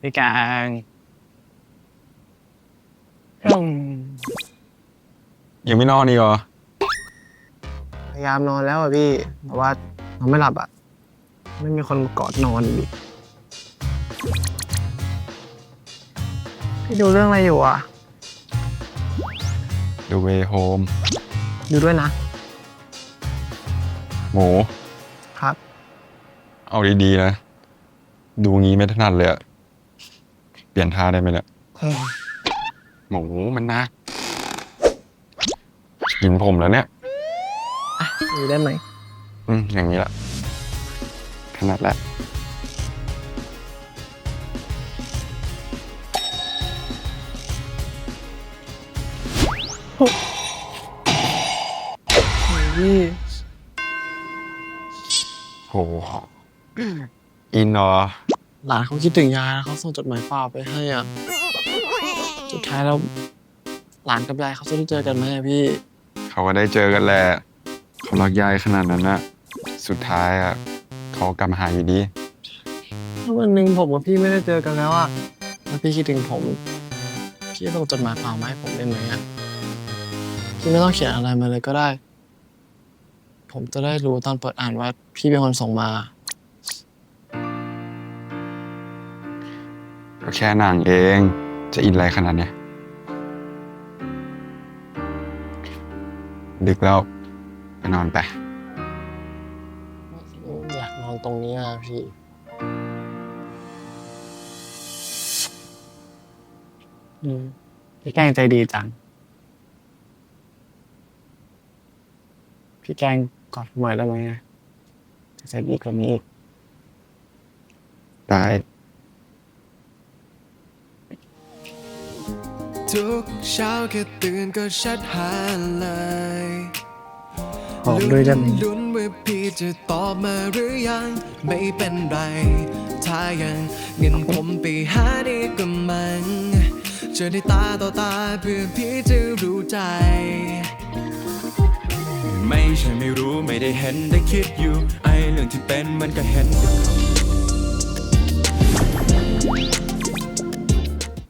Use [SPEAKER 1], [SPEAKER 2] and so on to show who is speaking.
[SPEAKER 1] พี่กลางอืม
[SPEAKER 2] ยังไม่นอนอีกเหรอ
[SPEAKER 1] พยายามนอนแล้วอะพี่แต่ว่านอนไม่หลับอะไม่มีคนมากอดนอนอีกพี่ดูเรื่องอะไรอยู่อะ
[SPEAKER 2] The Way Home
[SPEAKER 1] ดูด้วยนะ
[SPEAKER 2] หมู
[SPEAKER 1] ครับ
[SPEAKER 2] เอาดีๆนะ ดูงี้ไม่ถนัดเลยอะเป ลี่ยนท่าได้ไหมเนี่ยหมูมันนะกินผมแล้วเนี่ย
[SPEAKER 1] ดูได้ไหม
[SPEAKER 2] อืมอย่างนี้ละถนัดแล้ว
[SPEAKER 1] พี่
[SPEAKER 2] โหอินเหรอ
[SPEAKER 1] หลานเขาคิดถึงยายนะเขาส่งจดหมายเปล่าไปให้อะ สุดท้ายแล้วหลานกับยายเขาจะได้เจอกันไหมอะพี่
[SPEAKER 2] เขาก็ได้เจอกันแหละเขารักยายขนาดนั้นนะสุดท้ายอะเขากลับมาหาอยู่ดี
[SPEAKER 1] ถ้าวันหนึ่งผมกับพี่ไม่ได้เจอกันแล้วอะแล้วพี่คิดถึงผม พี่ส่งจดหมายเปล่ามาให้ผมได้ไหมอะพี่ไม่ต้องเขียนอะไรมาเลยก็ได้ ผมจะได้รู้ตอนเปิดอ่านว่าพี่เป็นคนส่งมา
[SPEAKER 2] ก็แค่หนังเอง จะอินอะไรขนาดเนี้ย ดึกแล้วไปนอนไป
[SPEAKER 1] อยากนอนตรงนี้อะพี่ อืมพี่แกล้งใจดีจัง พี่แกล้งกอดผมหน่อยได้ไหมอะจะใจดีกว่านี้อีก
[SPEAKER 2] ได้
[SPEAKER 3] ทุกเช้าแค่ตื่นก็ชัดหาเลย
[SPEAKER 1] หอมด้วยได้ไหม
[SPEAKER 3] ลุ้นว่าพี่จะตอบมาหรือยัง ไม่เป็นไร ถ้ายังเงินผมไปหาดีกว่ามันเจอได้ตาต่อตาเพื่อพี่จะรู้ใจ ไม่ใช่ไม่รู้ไม่ได้เห็นได้คิดอยู่ ไอเรื่องที่เป็นมันก็เห็น